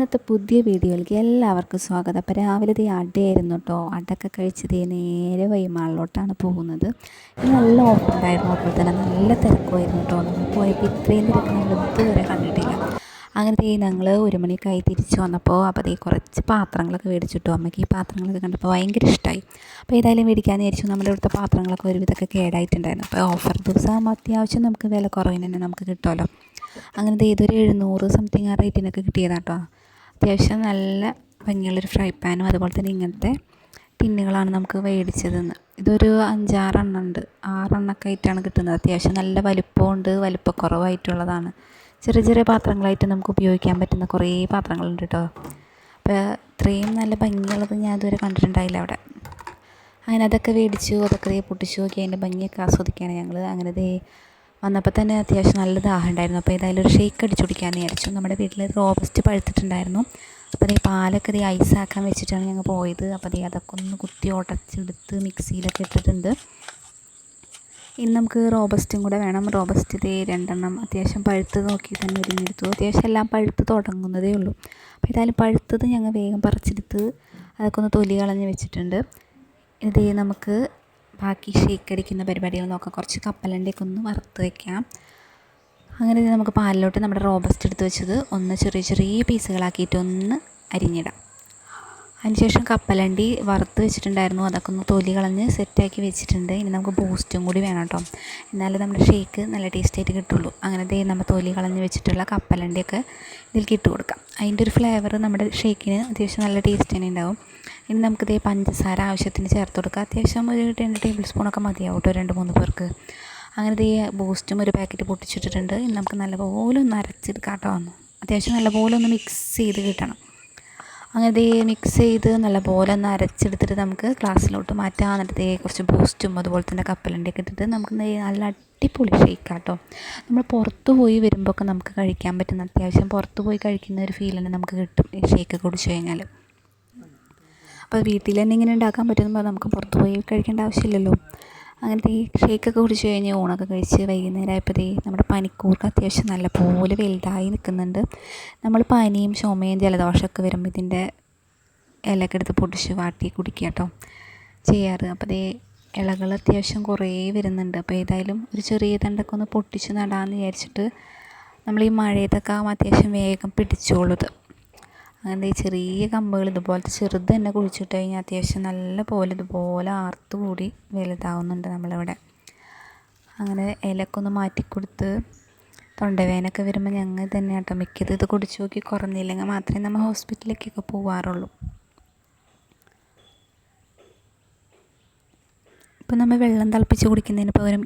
ഇന്നത്തെ പുതിയ വീഡിയോയിലേക്ക് എല്ലാവർക്കും സ്വാഗതം. അപ്പോൾ ദേ അടയായിരുന്നു കേട്ടോ അടയൊക്കെ കഴിച്ചത് നേരെ വൈമാളിലോട്ടാണ് പോകുന്നത്. നല്ല ഓഫർ ഉണ്ടായിരുന്നു അപ്പോൾ തന്നെ നല്ല തിരക്കുമായിരുന്നു കേട്ടോ നമ്മൾ പോയപ്പോൾ ഇത്രയും തിരക്ക് നമ്മൾ ഇതുവരെ കണ്ടിട്ടില്ല. അങ്ങനെ അങ്ങനത്തെ ഞങ്ങൾ ഒരു മണിക്കായി തിരിച്ചു വന്നപ്പോൾ അപ്പോൾ അതേ കുറച്ച് പാത്രങ്ങളൊക്കെ മേടിച്ചിട്ടു അമ്മയ്ക്ക് ഈ പാത്രങ്ങളൊക്കെ കണ്ടപ്പോൾ ഭയങ്കര ഇഷ്ടമായി അപ്പോൾ ഏതായാലും മേടിക്കാമെന്ന് വിചാരിച്ചു. നമ്മുടെ ഇവിടുത്തെ പാത്രങ്ങളൊക്കെ ഒരുവിധമൊക്കെ കേടായിട്ടുണ്ടായിരുന്നു. അപ്പോൾ ഓഫർ ദിവസം അത്യാവശ്യം നമുക്ക് വില കുറവിന് തന്നെ നമുക്ക് കിട്ടുമല്ലോ അങ്ങനത്തെ ഏതൊരു എഴുന്നൂറ് സംതിങ് ആ റേറ്റിനൊക്കെ കിട്ടിയതാട്ടോ കേട്ടോ അത്യാവശ്യം നല്ല ഭംഗിയുള്ളൊരു ഫ്രൈ പാനും അതുപോലെ തന്നെ ഇങ്ങനത്തെ ടിന്നുകളാണ് നമുക്ക് മേടിച്ചതെന്ന് ഇതൊരു അഞ്ചാറെണ്ണം ഉണ്ട് ആറെണ്ണമൊക്കെ ആയിട്ടാണ് കിട്ടുന്നത്. അത്യാവശ്യം നല്ല വലിപ്പമുണ്ട് വലിപ്പക്കുറവായിട്ടുള്ളതാണ്. ചെറിയ ചെറിയ പാത്രങ്ങളായിട്ട് നമുക്ക് ഉപയോഗിക്കാൻ പറ്റുന്ന കുറേ പാത്രങ്ങളുണ്ട് കേട്ടോ അപ്പോൾ ഇത്രയും നല്ല ഭംഗിയുള്ളത് ഞാൻ ഇതുവരെ കണ്ടിട്ടുണ്ടായില്ല അവിടെ. അങ്ങനെ അതൊക്കെ മേടിച്ചു അതൊക്കെ പൊട്ടിച്ചു നോക്കി അതിന്റെ ഭംഗിയൊക്കെ ആസ്വദിക്കുകയാണ് ഞങ്ങൾ അങ്ങനെ ദേ വന്നപ്പോൾ തന്നെ അത്യാവശ്യം നല്ല ദാഹം ഉണ്ടായിരുന്നു അപ്പോൾ ഏതായാലും ഒരു ഷേക്ക് അടിച്ചു കുടിക്കാമെന്ന് വിചാരിച്ചു. നമ്മുടെ വീട്ടിൽ റോബസ്റ്റ് പഴുത്തിട്ടുണ്ടായിരുന്നു. അപ്പോൾ ദേ പാലൊക്കെ ഐസ് ഐസാക്കാൻ വെച്ചിട്ടാണ് ഞങ്ങൾ പോയത്. അപ്പോൾ ദേ അതൊക്കെ ഒന്ന് കുത്തി ഉടച്ചെടുത്ത് മിക്സിയിലൊക്കെ ഇട്ടിട്ടുണ്ട്. ഇന്ന് നമുക്ക് റോബസ്റ്റും കൂടെ വേണം. റോബസ്റ്റ് ഇതേ രണ്ടെണ്ണം അത്യാവശ്യം പഴുത്ത് നോക്കി തന്നെ ഒരുങ്ങിയെടുത്തു. അത്യാവശ്യം എല്ലാം പഴുത്ത് തുടങ്ങുന്നതേ ഉള്ളൂ. അപ്പോൾ ഏതായാലും പഴുത്തത് ഞങ്ങൾ വേഗം പറിച്ചെടുത്ത് അതൊക്കെ ഒന്ന് തൊലി കളഞ്ഞ് വെച്ചിട്ടുണ്ട്. ഇത് നമുക്ക് ബാക്കി ഷേക്ക് അടിക്കുന്ന പരിപാടികൾ നോക്കാം. കുറച്ച് കപ്പലണ്ടിയൊക്കെ ഒന്ന് വറുത്ത് വെക്കാം. അങ്ങനെ നമുക്ക് പാലിലോട്ട് നമ്മുടെ റോബസ്റ്റ് എടുത്ത് വെച്ചത് ഒന്ന് ചെറിയ ചെറിയ പീസുകളാക്കിയിട്ട് ഒന്ന് അരിഞ്ഞിടാം. അതിനുശേഷം കപ്പലണ്ടി വറുത്ത് വെച്ചിട്ടുണ്ടായിരുന്നു. അതൊക്കെ ഒന്ന് തൊലി കളഞ്ഞ് സെറ്റാക്കി വെച്ചിട്ടുണ്ട്. ഇനി നമുക്ക് ബൂസ്റ്റും കൂടി വേണം കേട്ടോ. എന്നാലേ നമ്മുടെ ഷേക്ക് നല്ല ടേസ്റ്റായിട്ട് കിട്ടുള്ളൂ. അങ്ങനെ ദേ നമ്മൾ തൊലി കളഞ്ഞ് വെച്ചിട്ടുള്ള കപ്പലണ്ടിയൊക്കെ ഇതിലേക്ക് ഇട്ട് കൊടുക്കാം. അതിന്റെ ഒരു ഫ്ലേവർ നമ്മുടെ ഷേക്കിന് അത്യാവശ്യം നല്ല ടേസ്റ്റ് തന്നെ ഉണ്ടാവും. ഇനി നമുക്ക് ദേ പഞ്ചസാര ആവശ്യത്തിന് ചേർത്ത് കൊടുക്കാം. അത്യാവശ്യം ഒരു രണ്ട് ടേബിൾ സ്പൂണൊക്കെ മതിയാവും കേട്ടോ രണ്ട് മൂന്ന് പേർക്ക്. അങ്ങനെ ദേ ബൂസ്റ്റും ഒരു പാക്കറ്റ് പൊട്ടിച്ചിട്ടിട്ടുണ്ട്. ഇനി നമുക്ക് നല്ലപോലെ ഒന്ന് അരച്ചെടുക്കാം കേട്ടോ. അത്യാവശ്യം നല്ലപോലെ ഒന്ന് മിക്സ് ചെയ്ത് കിട്ടണം. അങ്ങനെ ദേ മിക്സ് ചെയ്ത് നല്ലപോലെ ഒന്ന് അരച്ചെടുത്തിട്ട് നമുക്ക് ഗ്ലാസ്സിലോട്ട് മാറ്റാം. എന്നിട്ട് ദേ കുറച്ച് ബൂസ്റ്റും അതുപോലെ തന്നെ കപ്പലണ്ടിയൊക്കെ ഇട്ടിട്ട് നമുക്ക് നല്ല അടിപൊളി ഷേക്ക് കേട്ടോ നമ്മൾ പുറത്ത് പോയി വരുമ്പോഴൊക്കെ നമുക്ക് കഴിക്കാൻ പറ്റുന്ന അത്യാവശ്യം പുറത്ത് പോയി കഴിക്കുന്ന ഒരു ഫീൽ തന്നെ നമുക്ക് കിട്ടും ഈ ഷേക്ക് കുടിച്ചു കഴിഞ്ഞാൽ അപ്പോൾ വീട്ടിൽ തന്നെ ഇങ്ങനെ ഉണ്ടാക്കാൻ പറ്റുമ്പോൾ നമുക്ക് പുറത്ത് പോയി കഴിക്കേണ്ട ആവശ്യമില്ലല്ലോ. അങ്ങനത്തെ ഈ ഷേക്കൊക്കെ കുടിച്ച് കഴിഞ്ഞ് ഊണൊക്കെ കഴിച്ച് വൈകുന്നേരം ആയപ്പോഴത്തേ നമ്മുടെ പനിക്കൂർക്ക് അത്യാവശ്യം നല്ലപോലെ വലുതായി നിൽക്കുന്നുണ്ട്. നമ്മൾ പനിയും ചുമയും ജലദോഷമൊക്കെ വരുമ്പോൾ ഇതിന്റെ ഇലയൊക്കെ എടുത്ത് പൊടിച്ച് വാട്ടി കുടിക്കുക കേട്ടോ. ചെയ്യാറ്. അപ്പോൾ ദേ ഇലകൾ അത്യാവശ്യം കുറേ വരുന്നുണ്ട്. അപ്പോൾ ഏതായാലും ഒരു ചെറിയ തണ്ടൊക്കെ ഒന്ന് പൊട്ടിച്ച് നടാമെന്ന് വിചാരിച്ചിട്ട് നമ്മൾ ഈ മഴയത്തൊക്കെ അത്യാവശ്യം വേഗം പിടിച്ചോളുത്. അങ്ങനെ ഈ ചെറിയ കമ്പുകൾ ഇതുപോലത്തെ ചെറുത് തന്നെ കുഴിച്ചിട്ട് കഴിഞ്ഞാൽ അത്യാവശ്യം നല്ല പോലെ ഇതുപോലെ ആർത്ത് കൂടി വലുതാവുന്നുണ്ട് നമ്മളിവിടെ. അങ്ങനെ ഇലയൊക്കെ ഒന്ന് മാറ്റിക്കൊടുത്ത് തൊണ്ടവേനൊക്കെ വരുമ്പോൾ ഞങ്ങൾ തന്നെ കേട്ടോ മിക്കത് ഇത് കുടിച്ച് നോക്കി കുറഞ്ഞില്ലെങ്കിൽ മാത്രമേ നമ്മൾ ഹോസ്പിറ്റലിലേക്കൊക്കെ പോവാറുള്ളൂ. ഇപ്പം നമ്മൾ വെള്ളം തിളപ്പിച്ച് കുടിക്കുന്നതിന് പകരം